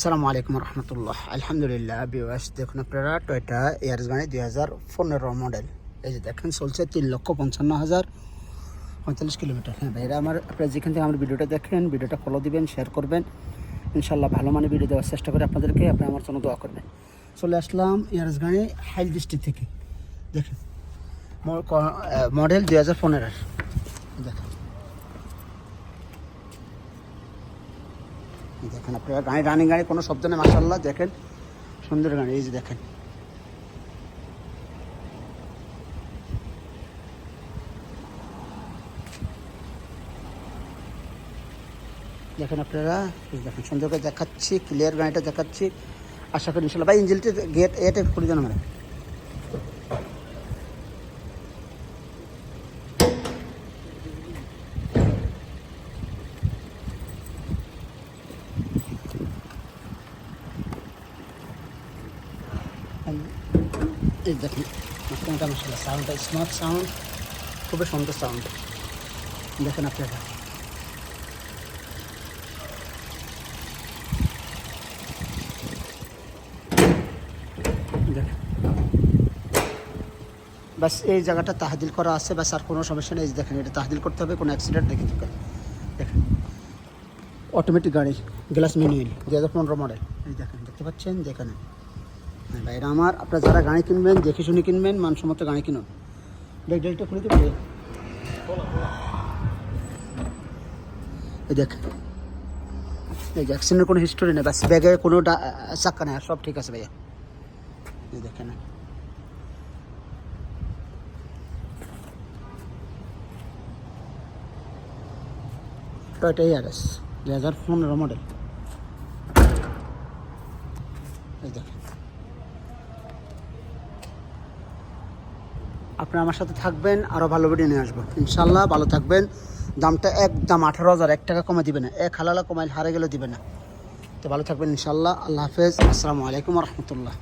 আসসালামু আলাইকুম রহমতুল্লাহ। আলহামদুলিল্লাহ বিওয়াস দেখুন আপনারা টয়টা এয়ারস গাড়ি দুই হাজার পনেরো মডেল এই যে দেখেন, চলছে তিন লক্ষ পঞ্চান্ন হাজার পঁয়তাল্লিশ কিলোমিটার। হ্যাঁ ভাইরা, আমার আপনারা যেখান থেকে আমার ভিডিওটা দেখেন, ভিডিওটা ফলো দিবেন শেয়ার করবেন। ইনশাল্লাহ ভালো মানে ভিডিও দেওয়ার চেষ্টা করে আপনাদেরকে আপনি আমার জন্য দোয়া করবেন। চলে আসলাম এয়ারস গাড়ি হাইল ডিস্ট্রিক্ট থেকে। দেখেন মডেল দুই হাজার পনেরোর দেখেন দেখেন আপনারা গাড়ি রানিং গাড়ি কোনো শব্দ নেই মাসাল্লাহ দেখেন। সুন্দর গাড়ি এই যে দেখেন। দেখেন আপনারা দেখেন, সুন্দর করে দেখাচ্ছি ক্লিয়ার গাড়িটা দেখাচ্ছি। আশা করি ইনশাল্লাহ ভাই, ইঞ্জিলটি গেট এটা করে দেন আমরা। এই দেখুন, মাঝখানটা মশলা সাউন্ডটা স্মার্ট সাউন্ড খুবই সুন্দর সাউন্ড দেখেন আপনারা। বাস এই জায়গাটা তাহাদিল করা আছে বাস আর কোনো সমস্যা নেই। দেখেন, এটা তাহাদিল করতে হবে, কোনো অ্যাক্সিডেন্ট দেখে দেখেন। অটোমেটিক গাড়ি গ্লাস ম্যানুয়াল দু হাজার পনেরো মডেল এই দেখেন, দেখতে পাচ্ছেন? যেখানে হ্যাঁ ভাইরা আমার, আপনারা যারা গাড়ি কিনবেন, দেখে শুনে কিনবেন, মানসম্মত গাড়ি কিনুন। দেখ ডেলটা খুলে দেবে? এই দেখ। এই কোনো হিস্টোরি নেই, ব্যাস, ব্যাগে কোনো চাক্কা নেই সব ঠিক আছে ভাইয়া। এই দেখেন। টয়টা ইয়ারএস দুই হাজার পনেরো মডেল এই দেখেন। আপনারা আমার সাথে থাকবেন আরও ভালো ভিডিও নিয়ে আসব। ইনশাল্লাহ ভালো থাকবেন। দামটা একদম আঠারো হাজার, এক টাকা কমে দিবে না। এক হালালা কমাইল হারে গেলে দিবে না। তো ভালো থাকবেন ইনশাল্লাহ আল্লাহ হাফেজ। আসসালামু আলাইকুম রহমতুল্লাহ।